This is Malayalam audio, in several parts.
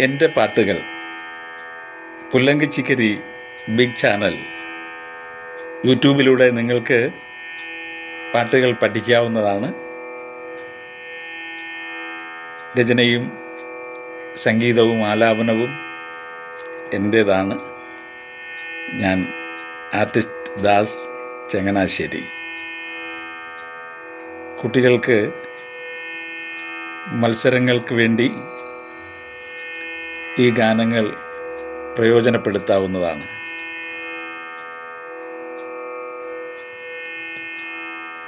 എന്റെ പാട്ടുകൾ. പുല്ലങ്കിച്ചിക്കരി ബിഗ് ചാനൽ യൂട്യൂബിലൂടെ നിങ്ങൾക്ക് പാട്ടുകൾ പഠിക്കാവുന്നതാണ്. രചനയും സംഗീതവും ആലാപനവും എന്റേതാണ്. ഞാൻ ആർട്ടിസ്റ്റ് ദാസ് ചങ്ങനാശ്ശേരി. കുട്ടികൾക്ക് മത്സരങ്ങൾക്ക് വേണ്ടി ഈ ഗാനങ്ങൾ പ്രയോജനപ്പെടുത്താവുന്നതാണ്.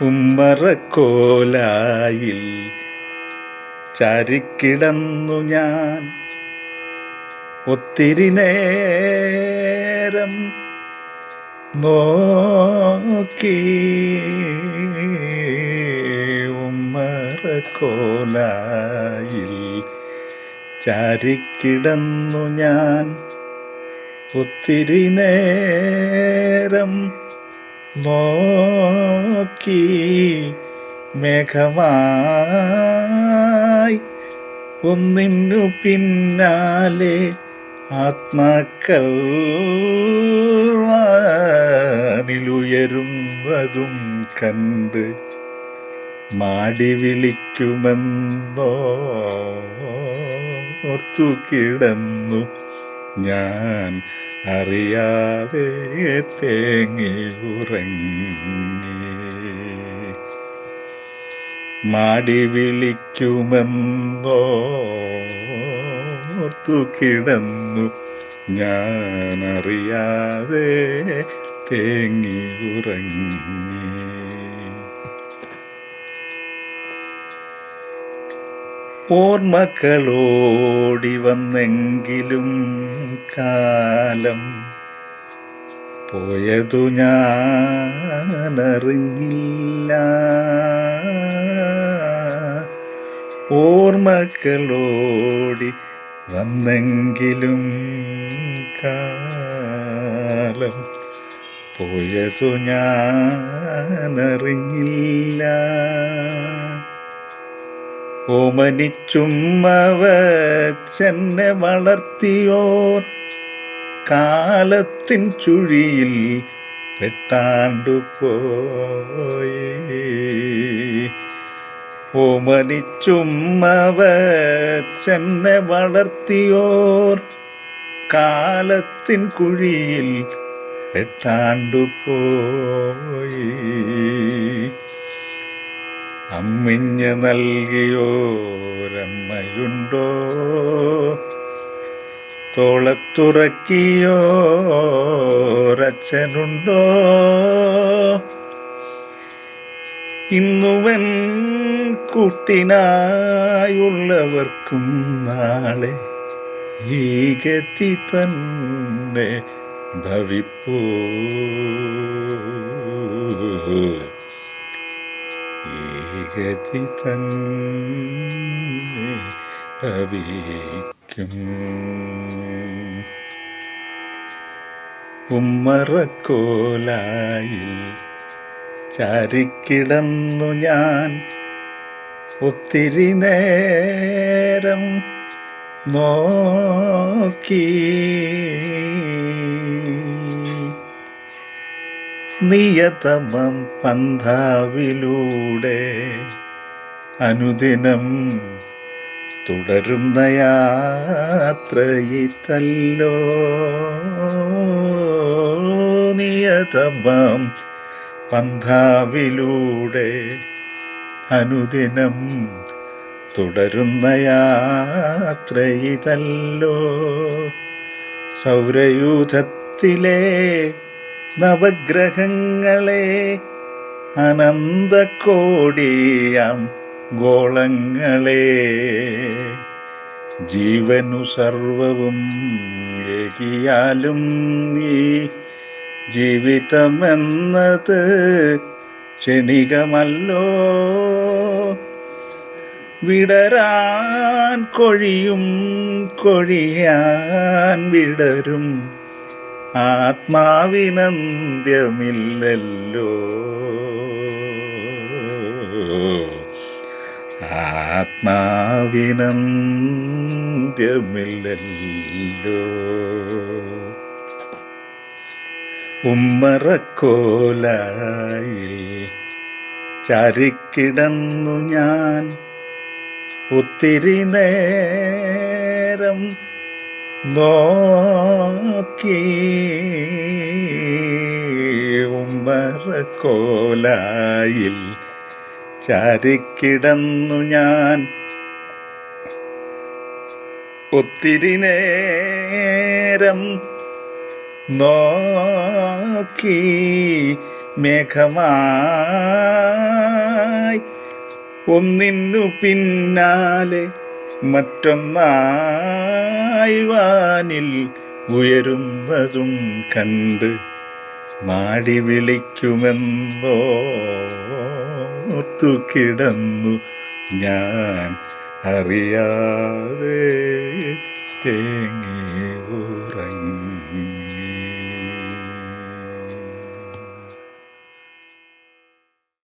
ഉമ്മറക്കോലായിൽ ചാരിക്കിടന്നു ഞാൻ. ഒത്തിരി നേരം നോക്കി ഉമ്മറക്കോലായിൽ ചാരിക്കിടന്നു ഞാൻ. ഒത്തിരി നേരം നോക്കി മേഘമായി ഒന്നിനു പിന്നാലെ ആത്മാക്കൾ വാനിലുയരുന്നതും കണ്ട് മാടി വിളിക്കുമെന്നോ ഓർത്തു കിടന്നു. ഞാൻ അറിയാതെ തേങ്ങി ഉറങ്ങി. മാടി വിളിക്കുമെന്നോ ഓർത്തു കിടന്നു. ഞാൻ അറിയാതെ തേങ്ങി ഉറങ്ങി. ഓർമ്മകളോടി വന്നെങ്കിലും കാലം പോയതു ഞാനറിഞ്ഞില്ല. ഓർമ്മകളോടി വന്നെങ്കിലും കാലം പോയതു ഞാനറിഞ്ഞില്ല. ഓമനിച്ചുമ്മവച്ചെന്നെ വളർത്തിയോർ കാലത്തിൻ ചുഴിയിൽ പെട്ടാണ്ടു പോയി. ഓമനിച്ചുമ്മവച്ചെന്നെ വളർത്തിയോർ കാലത്തിൻ കുഴിയിൽ പെട്ടാണ്ടു പോയി. അമ്മിഞ്ഞ് നൽകിയോരമ്മയുണ്ടോ? തോളത്തുറക്കിയോരച്ഛനുണ്ടോ? ഇന്നുവൻ കുട്ടിനായുള്ളവർക്കും നാളെ ഈ ഗതി തന്നെ ഭവിപ്പൂ. ഗതി തന്നെ ഭവിക്കും ഉമ്മറക്കോലായിൽ ചാരിക്കിടന്നു ഞാൻ ഒത്തിരി നേരം നോക്കി. നിയതമം പന്ഥാവിലൂടെ അനുദിനം തുടരുന്ന യാത്രയിത്തല്ലോ നിയതമം പന്ഥാവിലൂടെ അനുദിനം തുടരുന്ന യാത്രയിതല്ലോ. സൗരയൂഥത്തിലെ നവഗ്രഹങ്ങളെ അനന്തകോടിയാം ഗോളങ്ങളെ. ജീവനു സർവവും ഏകിയാലും നീ ജീവിതമെന്നത് ക്ഷണികമല്ലോ. വിടരാൻ കൊഴിയും കൊഴിയാൻ വിടരും. ആത്മാവിനന്ത്യമില്ലല്ലോ ആത്മാവിനന്ത്യമില്ലല്ലോ ഉമ്മറക്കോലായിൽ ചാരിക്കിടന്നു ഞാൻ. ഒത്തിരി നേരം നോക്കി ഉമ്മറക്കോലായിൽ ചാരിക്കിടന്നു ഞാൻ. ഒത്തിരി നേരം നോക്കി മേഘമായി ഒന്നിനു പിന്നാലെ മറ്റൊന്നായി വാനിൽ ഉയരുന്നതും കണ്ട് മാടി വിളിക്കുമെന്നോർത്തു കിടന്നു ഞാൻ അറിയാതെ തേങ്ങി